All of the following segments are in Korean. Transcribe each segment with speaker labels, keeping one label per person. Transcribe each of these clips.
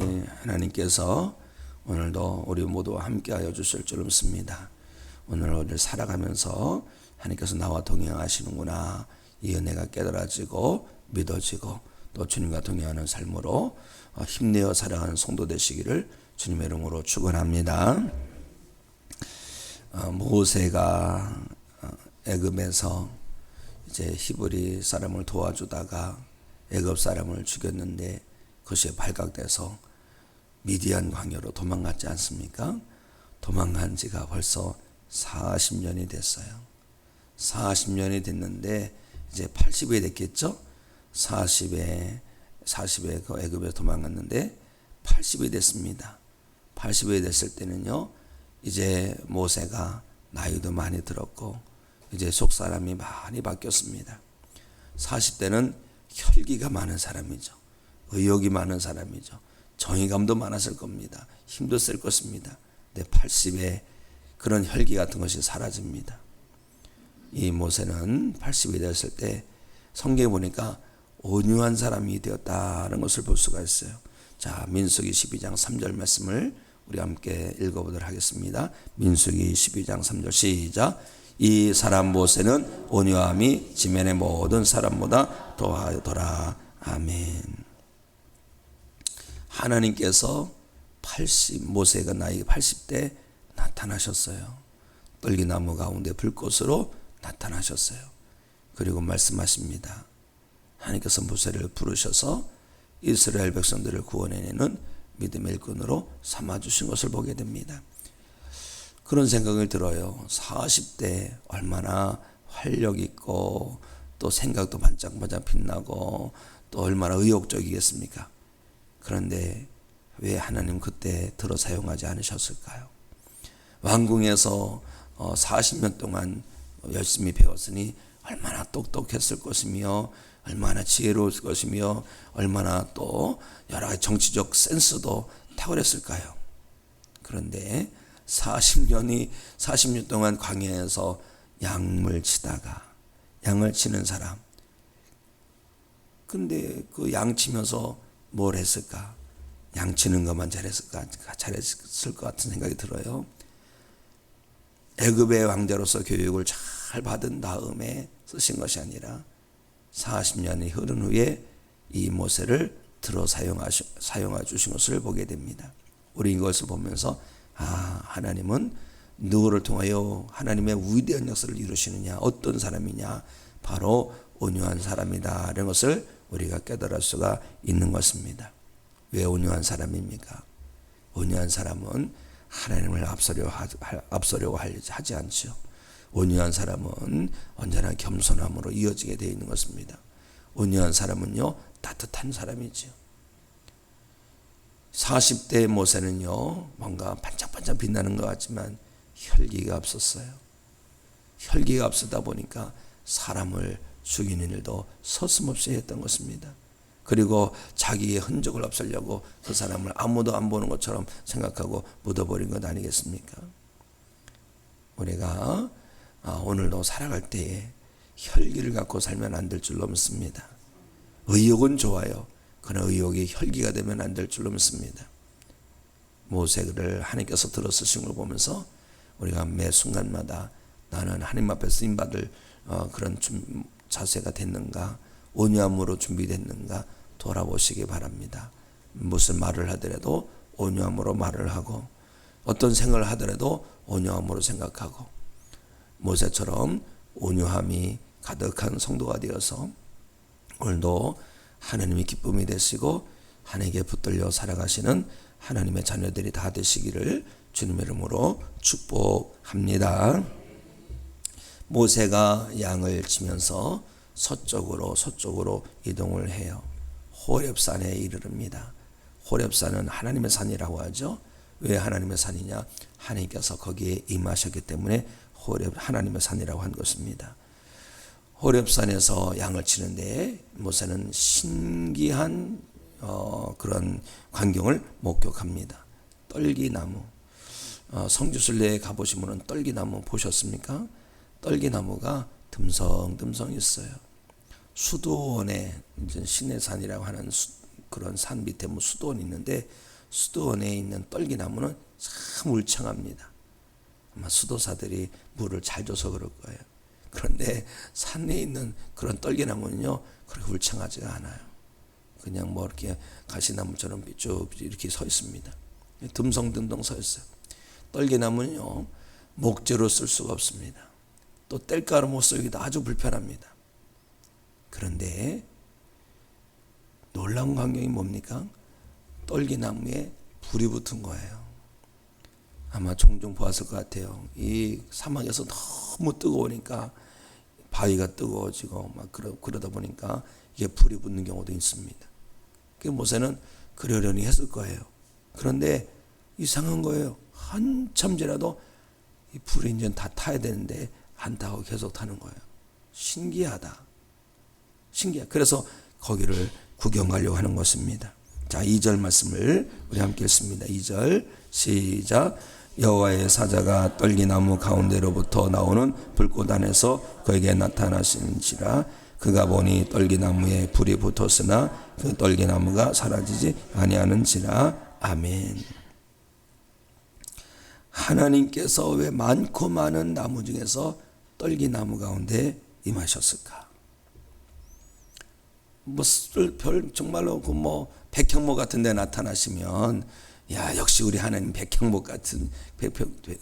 Speaker 1: 예, 하나님께서 오늘도 우리 모두 함께하여 주실 줄 믿습니다. 오늘 우리 살아가면서 하나님께서 나와 동행하시는구나 이 은혜가 깨달아지고 믿어지고 또 주님과 동행하는 삶으로 어, 힘내어 살아가는 성도 되시기를 주님의 이름으로 축원합니다. 어, 모세가 어, 애굽에서 이제 히브리 사람을 도와주다가 애굽 사람을 죽였는데 그것이 발각돼서 미디안 광야로 도망갔지 않습니까? 도망간 지가 벌써 40년이 됐어요. 40년이 됐는데 이제 80이 됐겠죠? 40에 40에 그 애굽에 도망갔는데 80이 됐습니다. 80이 됐을 때는요. 이제 모세가 나이도 많이 들었고 이제 속 사람이 많이 바뀌었습니다. 40대는 혈기가 많은 사람이죠. 의욕이 많은 사람이죠. 정의감도 많았을 겁니다. 힘도 쓸 것입니다. 근데 80에 그런 혈기 같은 것이 사라집니다. 이 모세는 80이 되었을 때 성경에 보니까 온유한 사람이 되었다는 것을 볼 수가 있어요. 자, 민수기 12장 3절 말씀을 우리 함께 읽어보도록 하겠습니다. 민수기 12장 3절 시작. 이 사람 모세는 온유함이 지면의 모든 사람보다 더하더라. 아멘. 하나님께서 80 모세가 나이 80대 나타나셨어요. 떨기나무 가운데 불꽃으로 나타나셨어요. 그리고 말씀하십니다. 하나님께서 모세를 부르셔서 이스라엘 백성들을 구원해내는 믿음의 일꾼으로 삼아 주신 것을 보게 됩니다. 그런 생각을 들어요. 40대 얼마나 활력 있고 또 생각도 반짝반짝 빛나고 또 얼마나 의욕적이겠습니까? 그런데 왜 하나님 그때 들어 사용하지 않으셨을까요? 왕궁에서 40년 어, 동안 열심히 배웠으니 얼마나 똑똑했을 것이며 얼마나 지혜로울 것이며 얼마나 또 여러 가지 정치적 센스도 탁월했을까요? 그런데 40년이 40년 동안 광야에서 양물 치다가 양을 치는 사람. 근데 그 양 치면서 뭘 했을까? 양 치는 것만 잘했을까? 잘했을 것 같은 생각이 들어요. 애굽의 왕자로서 교육을 잘 받은 다음에 쓰신 것이 아니라 40년이 흐른 후에 이 모세를 들어 사용하시, 사용해 주신 것을 보게 됩니다. 우리 이것을 보면서 아, 하나님은 누구를 통하여 하나님의 위대한 역사를 이루시느냐, 어떤 사람이냐, 바로 온유한 사람이다. 이런 것을 우리가 깨달을 수가 있는 것입니다. 왜 온유한 사람입니까? 온유한 사람은 하나님을 앞서려 앞서려고 하지 않죠. 온유한 사람은 언제나 겸손함으로 이어지게 되어 있는 것입니다. 온유한 사람은요 따뜻한 사람이죠. 40대 모세는요 뭔가 반짝반짝 빛나는 것 같지만 혈기가 없었어요. 혈기가 없었다 보니까 사람을 죽이는 일도 서슴없이 했던 것입니다. 그리고 자기의 흔적을 없애려고 그 사람을 아무도 안 보는 것처럼 생각하고 묻어버린 것 아니겠습니까? 우리가 아, 오늘도 살아갈 때에 혈기를 갖고 살면 안 될 줄로 믿습니다. 의욕은 좋아요. 그러나 의욕이 혈기가 되면 안 될 줄로 믿습니다. 모세를 하나님께서 들어쓰신 걸 보면서 우리가 매 순간마다 나는 하나님 앞에 쓰임 받을 어, 그런 자세가 됐는가, 온유함으로 준비됐는가 돌아보시기 바랍니다. 무슨 말을 하더라도 온유함으로 말을 하고 어떤 생각을 하더라도 온유함으로 생각하고 모세처럼 온유함이 가득한 성도가 되어서 오늘도 하나님이 기쁨이 되시고 하나님께 붙들려 살아가시는 하나님의 자녀들이 다 되시기를 주님의 이름으로 축복합니다. 모세가 양을 치면서 서쪽으로 서쪽으로 이동을 해요. 호렙산에 이르릅니다. 호렙산은 하나님의 산이라고 하죠. 왜 하나님의 산이냐? 하나님께서 거기에 임하셨기 때문에 호렙 하나님의 산이라고 한 것입니다. 호렙산에서 양을 치는데 모세는 신기한 어, 그런 광경을 목격합니다. 떨기나무. 어, 성주순례에 가보시면 떨기나무 보셨습니까? 떨기나무가 듬성듬성 있어요. 수도원에 이제 신해산이라고 하는 수, 그런 산 밑에 뭐 수도원이 있는데 수도원에 있는 떨기나무는 참 울창합니다. 아마 수도사들이 물을 잘 줘서 그럴 거예요. 그런데 산에 있는 그런 떨기나무는요 그렇게 울창하지가 않아요. 그냥 뭐 이렇게 가시나무처럼 쭉 이렇게 서 있습니다. 듬성듬성 서 있어요. 떨기나무는요 목재로 쓸 수가 없습니다. 또 뗄가루 못 쓰기도 아주 불편합니다. 그런데 놀라운 광경이 뭡니까? 떨기나무에 불이 붙은 거예요. 아마 종종 보았을 것 같아요. 이 사막에서 너무 뜨거우니까 바위가 뜨거워지고 막 그러, 그러다 보니까 이게 불이 붙는 경우도 있습니다. 그 모세는 그러려니 했을 거예요. 그런데 이상한 거예요. 한참 지나도 이 불이 이제 다 타야 되는데 안 타고 계속 타는 거예요. 신기하다. 신기해. 그래서 거기를 구경 가려고 하는 것입니다. 자, 2절 말씀을 우리 함께 읽습니다. 2절 시작. 여호와의 사자가 떨기나무 가운데로부터 나오는 불꽃 안에서 그에게 나타나시는지라 그가 보니 떨기나무에 불이 붙었으나 그 떨기나무가 사라지지 아니하는지라 아멘. 하나님께서 왜 많고 많은 나무 중에서 떨기나무 가운데 임하셨을까? 뭐별 정말로 그 뭐 백향목 같은 데 나타나시면 야 역시 우리 하나님 백향목 같은 백,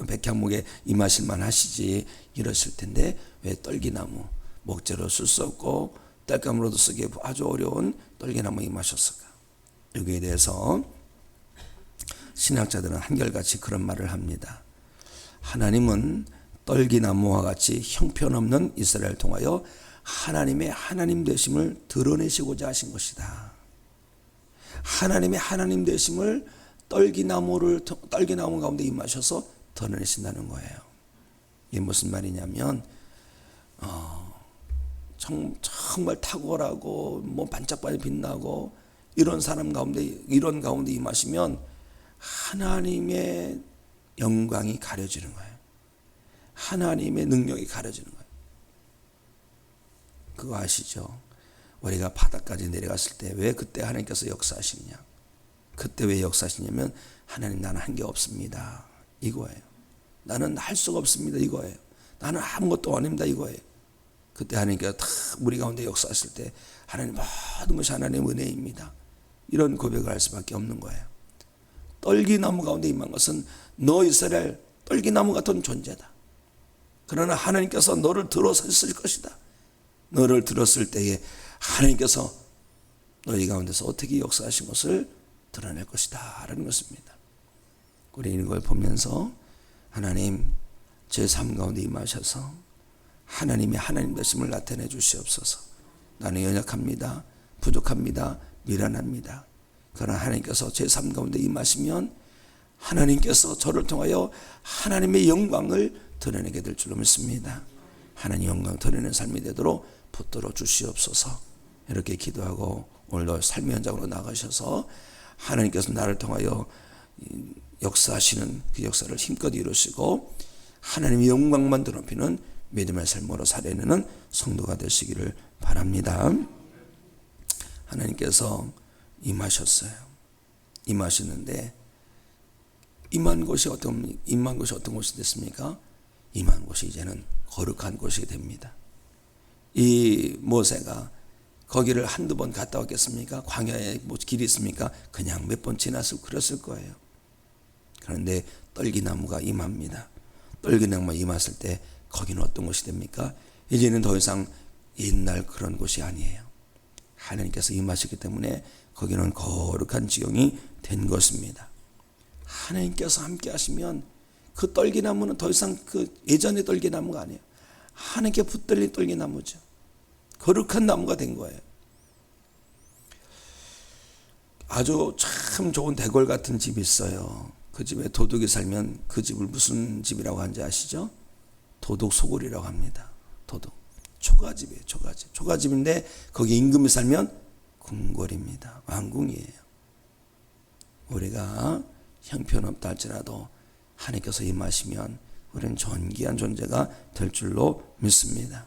Speaker 1: 백 향목에 임하실 만 하시지 이러실 텐데 왜 떨기나무 목재로 쓸 수 없고 딸감으로도 쓰기 아주 어려운 떨기나무 임하셨을까? 여기에 대해서 신학자들은 한결같이 그런 말을 합니다. 하나님은 떨기나무와 같이 형편없는 이스라엘 통하여 하나님의 하나님 되심을 드러내시고자 하신 것이다. 하나님의 하나님 되심을 떨기나무를 떨기나무 가운데 임하셔서 드러내신다는 거예요. 이게 무슨 말이냐면 어, 정, 정말 탁월하고 뭐 반짝반짝 빛나고 이런 사람 가운데 이런 가운데 임하시면 하나님의 영광이 가려지는 거예요. 하나님의 능력이 가려지는 거예요. 그거 아시죠? 우리가 바닥까지 내려갔을 때 왜 그때 하나님께서 역사하시느냐? 그때 왜 역사하시냐면 하나님 나는 한 게 없습니다. 이거예요. 나는 할 수가 없습니다. 이거예요. 나는 아무것도 아닙니다. 이거예요. 그때 하나님께서 다 우리 가운데 역사하실 때 하나님 모든 것이 하나님의 은혜입니다. 이런 고백을 할 수밖에 없는 거예요. 떨기나무 가운데 임한 것은 너 이스라엘 떨기나무 같은 존재다. 그러나 하나님께서 너를 들어섰을 것이다. 너를 들었을 때에 하나님께서 너희 가운데서 어떻게 역사하신 것을 드러낼 것이다. 라는 것입니다. 우리 이걸 보면서 하나님 제삶 가운데 임하셔서 하나님의 하나님 되심을 나타내 주시옵소서. 나는 연약합니다. 부족합니다. 미련합니다. 그러나 하나님께서 제삶 가운데 임하시면 하나님께서 저를 통하여 하나님의 영광을 드러내게 될 줄로 믿습니다. 하나님 영광 드러내는 삶이 되도록 붙들어 주시옵소서. 이렇게 기도하고 오늘도 삶의 현장으로 나가셔서 하나님께서 나를 통하여 역사하시는 그 역사를 힘껏 이루시고 하나님의 영광만 드높이는 믿음의 삶으로 살아내는 성도가 되시기를 바랍니다. 하나님께서 임하셨어요. 임하시는데 임한 곳이 어떤 임한 곳이 어떤 곳이 됐습니까? 임한 곳이 이제는 거룩한 곳이 됩니다. 이 모세가 거기를 한두 번 갔다 왔겠습니까? 광야에 뭐 길이 있습니까? 그냥 몇 번 지났을 그랬을 거예요. 그런데 떨기나무가 임합니다. 떨기나무가 임했을 때 거기는 어떤 곳이 됩니까? 이제는 더 이상 옛날 그런 곳이 아니에요. 하나님께서 임하셨기 때문에 거기는 거룩한 지경이 된 것입니다. 하나님께서 함께 하시면 그 떨기나무는 더 이상 그 예전의 떨기나무가 아니에요. 하나님께 붙들린 떨기나무죠. 거룩한 나무가 된 거예요. 아주 참 좋은 대궐 같은 집이 있어요. 그 집에 도둑이 살면 그 집을 무슨 집이라고 하는지 아시죠? 도둑 소굴이라고 합니다. 도둑. 초가집이에요. 초가집. 초가집인데 거기 임금이 살면 궁궐입니다. 왕궁이에요. 우리가 형편없다 할지라도 하나님께서 임하시면 우리는 존귀한 존재가 될 줄로 믿습니다.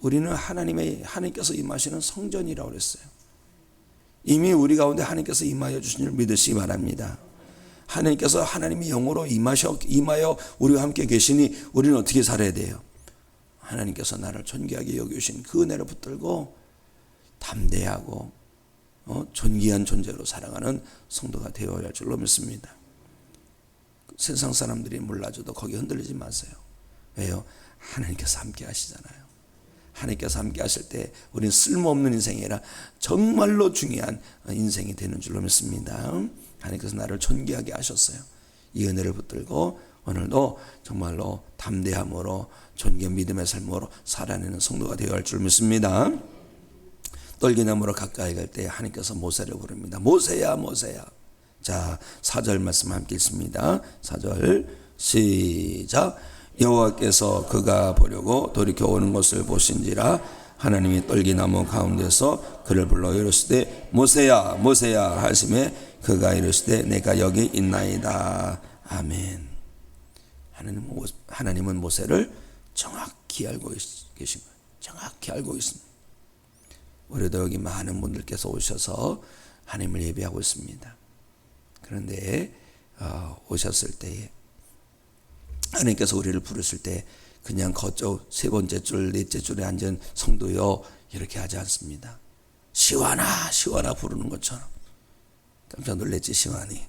Speaker 1: 우리는 하나님의 하나님께서 임하시는 성전이라고 그랬어요. 이미 우리 가운데 하나님께서 임하여 주신 줄 믿으시기 바랍니다. 하나님께서 하나님의 영으로 임하셔 임하여 우리와 함께 계시니 우리는 어떻게 살아야 돼요? 하나님께서 나를 존귀하게 여기신 그 은혜를 붙들고 담대하고 어, 존귀한 존재로 살아가는 성도가 되어야 할 줄로 믿습니다. 세상 사람들이 몰라줘도 거기 흔들리지 마세요. 왜요? 하나님께서 함께 하시잖아요. 하나님께서 함께 하실 때 우리는 쓸모없는 인생이 아니라 정말로 중요한 인생이 되는 줄로 믿습니다. 하나님께서 나를 존귀하게 하셨어요. 이 은혜를 붙들고 오늘도 정말로 담대함으로 존귀한 믿음의 삶으로 살아내는 성도가 되어야 할 줄 믿습니다. 떨기나무로 가까이 갈 때 하나님께서 모세를 부릅니다. 모세야 모세야. 자, 4절 말씀 함께 읽습니다. 4절 시작. 여호와께서 그가 보려고 돌이켜 오는 것을 보신지라 하나님이 떨기나무 가운데서 그를 불러 이르시되 모세야 모세야 하심에 그가 이르시되 내가 여기 있나이다. 아멘. 하나님은, 하나님은 모세를 정확히 알고 계신 거예요. 정확히 알고 있습니다. 우리도 여기 많은 분들께서 오셔서 하나님을 예배하고 있습니다. 그런데 어, 오셨을 때에 하나님께서 우리를 부르실 때 그냥 거쪽 세 번째 줄, 넷째 줄에 앉은 성도요 이렇게 하지 않습니다. 시완아, 시완아 부르는 것처럼 깜짝 놀랬지 시완이.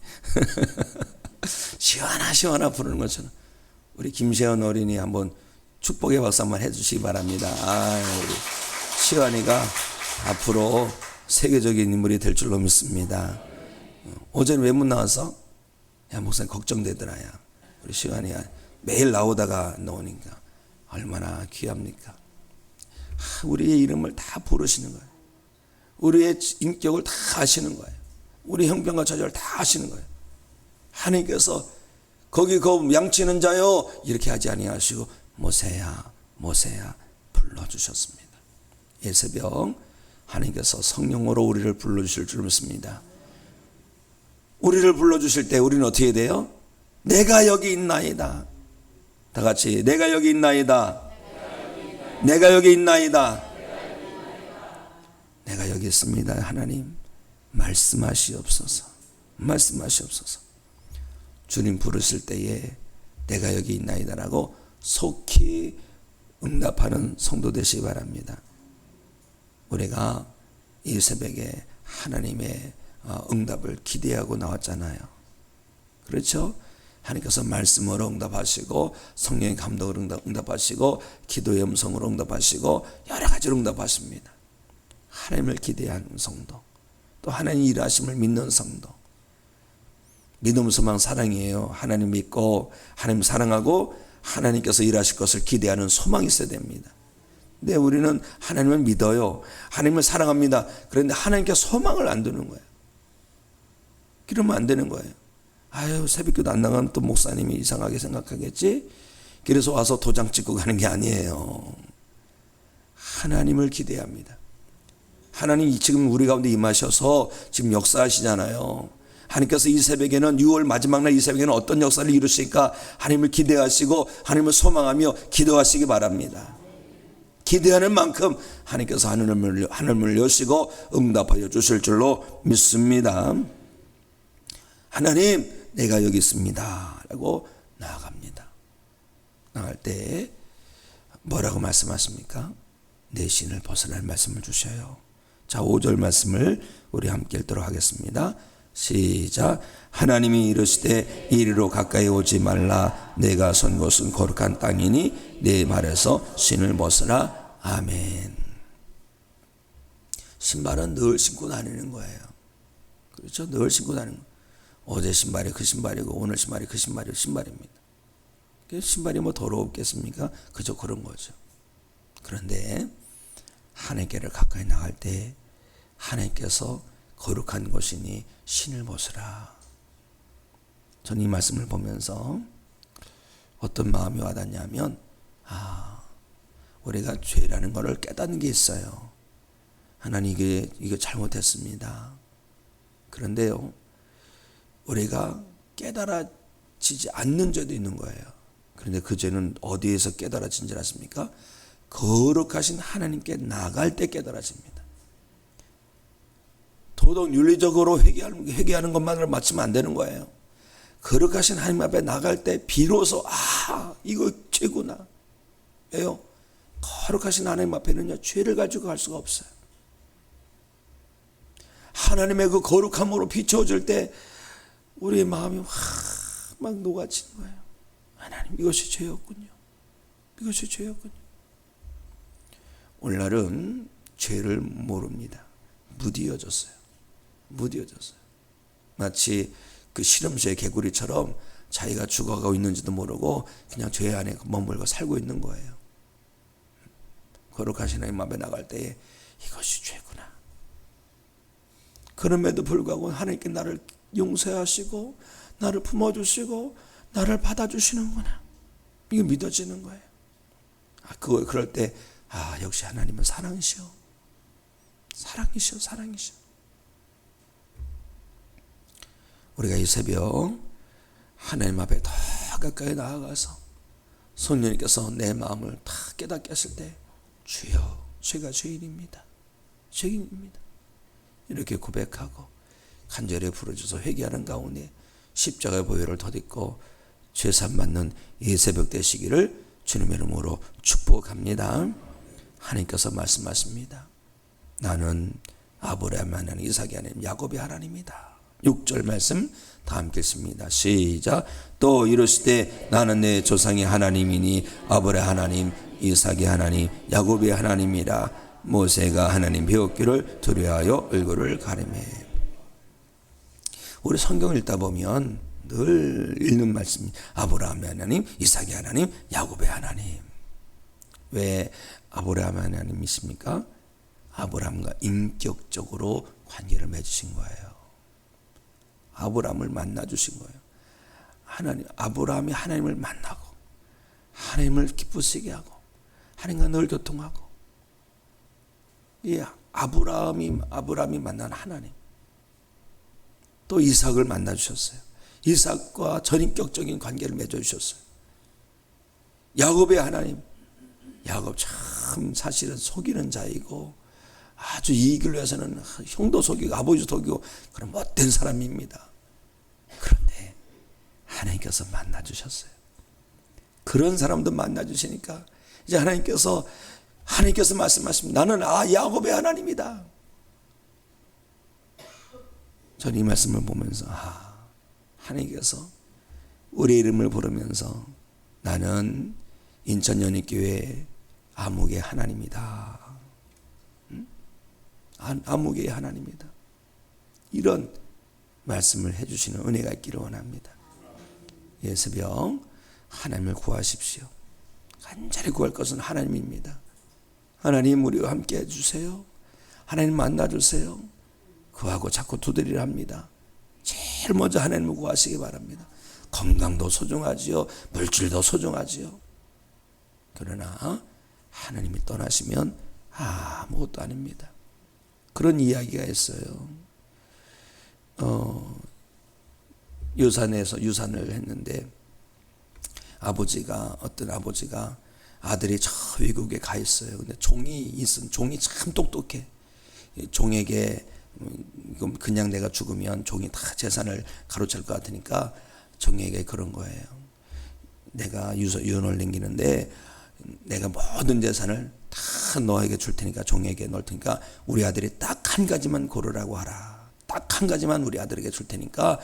Speaker 1: 시완아, 시완아 부르는 것처럼 우리 김세현 어린이 한번 축복의 박수 한번 해주시기 바랍니다. 아, 우리 시완이가 앞으로 세계적인 인물이 될 줄로 믿습니다. 어제는 왜 못 나왔어? 야, 목사님 걱정되더라, 야. 우리 시간이 매일 나오다가 나오니까 얼마나 귀합니까? 우리의 이름을 다 부르시는 거예요. 우리의 인격을 다 아시는 거예요. 우리 형편과 처지를 다 아시는 거예요. 하나님께서 거기 그 양치는 자요 이렇게 하지 아니하시고 모세야 모세야 불러주셨습니다. 이 새벽 하나님께서 성령으로 우리를 불러주실 줄 믿습니다. 우리를 불러주실 때 우리는 어떻게 돼요? 내가 여기 있나이다. 다 같이 내가 여기 있나이다. 내가 여기 있나이다. 내가 여기 있습니다. 하나님 말씀하시옵소서. 말씀하시옵소서. 주님 부르실 때에 내가 여기 있나이다라고 속히 응답하는 성도 되시기 바랍니다. 우리가 이 새벽에 하나님의 어, 응답을 기대하고 나왔잖아요. 그렇죠? 하나님께서 말씀으로 응답하시고 성령의 감동으로 응답 하시고 기도의 음성으로 응답하시고 여러 가지로 응답하십니다. 하나님을 기대하는 성도 또 하나님 일하심을 믿는 성도 믿음 소망 사랑이에요. 하나님 믿고 하나님 사랑하고 하나님께서 일하실 것을 기대하는 소망이 있어야 됩니다. 근데 우리는 하나님을 믿어요. 하나님을 사랑합니다. 그런데 하나님께 소망을 안 두는 거예요. 그러면 안 되는 거예요. 아유, 새벽기도 안 나가면 또 목사님이 이상하게 생각하겠지? 그래서 와서 도장 찍고 가는 게 아니에요. 하나님을 기대합니다. 하나님 지금 우리 가운데 임하셔서 지금 역사하시잖아요. 하나님께서 이 새벽에는 6월 마지막 날 이 새벽에는 어떤 역사를 이루실까 하나님을 기대하시고 하나님을 소망하며 기도하시기 바랍니다. 기대하는 만큼 하나님께서 하늘을, 하늘을 여시고 응답하여 주실 줄로 믿습니다. 하나님, 내가 여기 있습니다. 라고 나아갑니다. 나갈 때 뭐라고 말씀하십니까? 내 신을 벗어날 말씀을 주셔요. 자, 5절 말씀을 우리 함께 읽도록 하겠습니다. 시작. 하나님이 이르시되 이리로 가까이 오지 말라. 내가 선 곳은 거룩한 땅이니 내 말에서 신을 벗으라. 아멘. 신발은 늘 신고 다니는 거예요. 그렇죠? 늘 신고 다니는 거. 어제 신발이 그 신발이고 오늘 신발이 그 신발이 신발입니다. 신발이 뭐 더러웠겠습니까? 그저 그런 거죠. 그런데 하나님께를 가까이 나갈 때 하나님께서 거룩한 것이니 신을 벗으라. 저는 이 말씀을 보면서 어떤 마음이 와닿냐면 아 우리가 죄라는 것을 깨닫는 게 있어요. 하나님 이게 이거 잘못했습니다. 그런데요, 우리가 깨달아지지 않는 죄도 있는 거예요. 그런데 그 죄는 어디에서 깨달아진지 아십니까? 거룩하신 하나님께 나갈 때 깨달아집니다. 도덕 윤리적으로 회개하는, 회개하는 것만으로 맞추면 안 되는 거예요. 거룩하신 하나님 앞에 나갈 때 비로소 아 이거 죄구나. 왜요? 거룩하신 하나님 앞에는요 죄를 가지고 갈 수가 없어요. 하나님의 그 거룩함으로 비춰질 때 우리의 마음이 확 막 녹아지는 거예요. 하나님 이것이 죄였군요. 이것이 죄였군요. 오늘날은 죄를 모릅니다. 무디어졌어요. 무디어졌어요. 마치 그 실험실 개구리처럼 자기가 죽어가고 있는지도 모르고 그냥 죄 안에 머물고 살고 있는 거예요. 거룩하신 하나님 앞에 나갈 때에 이것이 죄구나. 그럼에도 불구하고 하나님께 나를 용서하시고 나를 품어주시고 나를 받아주시는구나. 이게 믿어지는 거예요. 아, 그거 그럴 때 아, 역시 하나님은 사랑이시오. 사랑이시오, 사랑이시오. 우리가 이 새벽 하나님 앞에 더 가까이 나아가서 성령님께서 내 마음을 다 깨닫게 하실 때 주여, 제가 죄인입니다. 죄인입니다. 이렇게 고백하고 간절히 부르셔서 회개하는 가운데 십자가의 보혈을 덧입고 죄산 받는 이 새벽 되시기를 주님의 이름으로 축복합니다. 하나님께서 말씀하십니다. 나는 아브라함 하나님, 이삭의 하나님, 야곱의 하나님이다. 6절 말씀 다 함께 읽습니다. 시작. 또 이르시되 나는 내 조상의 하나님이니 아브라함 하나님, 이삭의 하나님, 야곱의 하나님이라 모세가 하나님 배웠기를 두려하여 얼굴을 가리매. 우리 성경 읽다 보면 늘 읽는 말씀이 아브라함의 하나님, 이삭의 하나님, 야곱의 하나님. 왜 아브라함 하나님이십니까? 아브라함과 인격적으로 관계를 맺으신 거예요. 아브라함을 만나 주신 거예요. 하나님 아브라함이 하나님을 만나고 하나님을 기쁘시게 하고 하나님과 늘 교통하고 이 아브라함이 아브라함이 만난 하나님 또 이삭을 만나 주셨어요. 이삭과 전인격적인 관계를 맺어 주셨어요. 야곱의 하나님 야곱 참 사실은 속이는 자이고 아주 이익을 위해서는 형도 속이고 아버지 속이고 그런 못된 사람입니다. 그런데 하나님께서 만나 주셨어요. 그런 사람도 만나 주시니까 이제 하나님께서 하나님께서 말씀하십니다. 나는 아 야곱의 하나님이다. 저는 이 말씀을 보면서 아 하나님께서 우리 이름을 부르면서 나는 인천 연익교회 아무개 하나님이다. 아무개의 하나님이다. 이런 말씀을 해주시는 은혜가 있기를 원합니다. 예수병 하나님을 구하십시오. 간절히 구할 것은 하나님입니다. 하나님 우리와 함께 해주세요. 하나님 만나주세요. 그하고 자꾸 두드리려 합니다. 제일 먼저 하나님을 구하시기 바랍니다. 건강도 소중하지요. 물질도 소중하지요. 그러나 하나님이 떠나시면 아무것도 아닙니다. 그런 이야기가 있어요. 어, 유산에서 유산을 했는데 아버지가 어떤 아버지가 아들이 저 외국에 가 있어요. 근데 종이 있은 종이 참 똑똑해. 종에게 음, 그냥 내가 죽으면 종이 다 재산을 가로챌 것 같으니까 종에게 그런 거예요. 내가 유언을 남기는데 내가 모든 재산을 다 너에게 줄 테니까 종에게 넣을 테니까 우리 아들이 딱 한 가지만 고르라고 하라. 딱 한 가지만 우리 아들에게 줄 테니까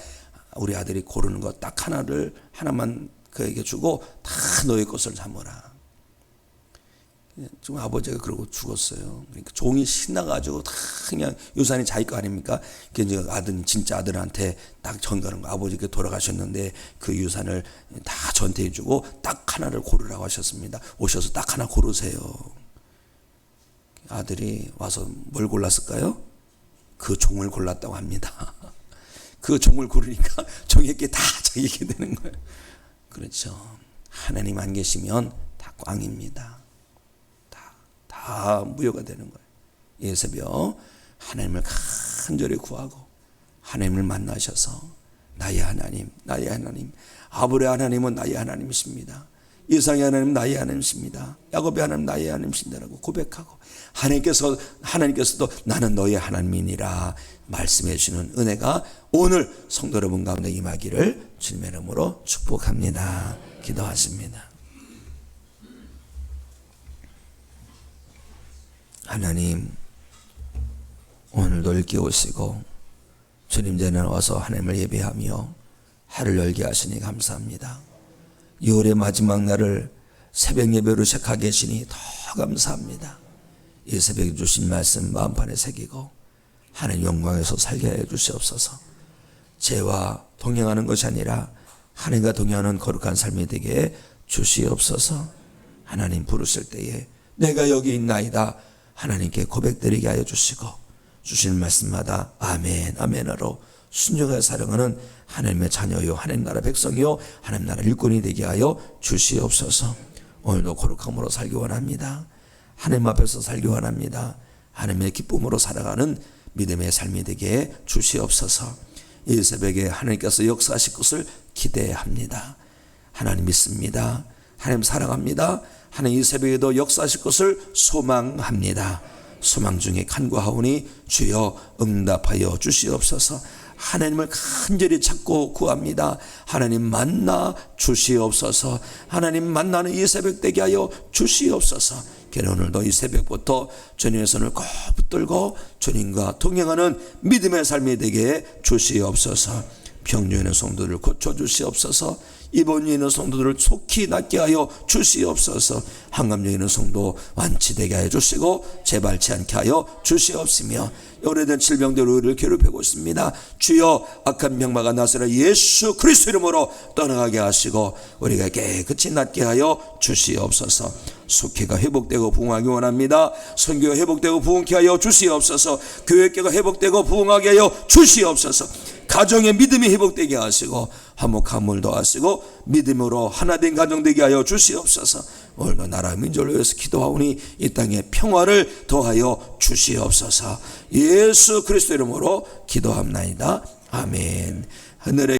Speaker 1: 우리 아들이 고르는 것 딱 하나를 하나만 그에게 주고 다 너의 것을 삼으라. 지금 아버지가 그러고 죽었어요. 그러니까 종이 신나가지고 다 그냥 유산이 자기 거 아닙니까? 이제 아들, 진짜 아들한테 딱 전가는 거. 아버지께 돌아가셨는데 그 유산을 다 전태해주고 딱 하나를 고르라고 하셨습니다. 오셔서 딱 하나 고르세요. 아들이 와서 뭘 골랐을까요? 그 종을 골랐다고 합니다. 그 종을 고르니까 종에게 다 자기게 되는 거예요. 그렇죠. 하나님 안 계시면 다 꽝입니다. 다, 다 무효가 되는 거예요. 예 새벽 하나님을 간절히 구하고 하나님을 만나셔서 나의 하나님, 나의 하나님, 아브의 하나님은 나의 하나님이십니다. 이상의 하나님 나의 하나님이십니다. 야곱의 하나님 나의 하나님이신다라고 고백하고 하나님께서 하나님께서도 나는 너의 하나님이니라 말씀해 주시는 은혜가 오늘 성도 여러분 가운데 임하기를 주님의 이름으로 축복합니다. 기도하십니다. 하나님 오늘도 일깨 오시고 주님 전에 와서 하나님을 예배하며 하를 열게 하시니 감사합니다. 6월의 마지막 날을 새벽 예배로 시작하게 하시니 더 감사합니다. 이 새벽에 주신 말씀 마음판에 새기고 하나님 영광에서 살게 해 주시옵소서. 죄와 동행하는 것이 아니라 하나님과 동행하는 거룩한 삶이 되게 해 주시옵소서. 하나님 부르실 때에 내가 여기 있나이다. 하나님께 고백드리게 하여 주시고 주시는 말씀마다 아멘 아멘으로 순종하여 사랑하는 하나님의 자녀요 하나님 나라 백성이요 하나님 나라 일꾼이 되게 하여 주시옵소서. 오늘도 거룩함으로 살기 원합니다. 하나님 앞에서 살기 원합니다. 하나님의 기쁨으로 살아가는 믿음의 삶이 되게 해 주시옵소서. 이 새벽에 하나님께서 역사하실 것을 기대합니다. 하나님 믿습니다. 하나님 사랑합니다 하나님 이 새벽에도 역사하실 것을 소망합니다 소망 중에 간구하오니 주여 응답하여 주시옵소서. 하나님을 간절히 찾고 구합니다. 하나님 만나 주시옵소서. 하나님 만나는 이 새벽 되게 하여 주시옵소서. 그래 오늘도 이 새벽부터 주님의 손을 꼭 붙들고 주님과 동행하는 믿음의 삶이 되게 주시옵소서. 병중에 있는 성도들을 고쳐 주시옵소서. 입원에 있는 성도들을 속히 낫게 하여 주시옵소서. 한감정에 있는 성도 완치되게 하여 주시고 재발치 않게 하여 주시옵시며 오래된 질병들 우리를 괴롭히고 있습니다. 주여 악한 병마가 나서라 예수 그리스도 이름으로 떠나가게 하시고 우리가 깨끗이 낫게 하여 주시옵소서. 속회가 회복되고 부흥하기 원합니다. 선교가 회복되고 부흥케 하여 주시옵소서. 교회계가 회복되고 부흥하게 하여 주시옵소서. 가정의 믿음이 회복되게 하시고 화목함을 더하시고 믿음으로 하나된 가정 되게 하여 주시옵소서. 오늘도 나라 민족을 위해서 기도하오니 이 땅에 평화를 더하여 주시옵소서. 예수 그리스도 이름으로 기도합나이다. 아멘. 하늘의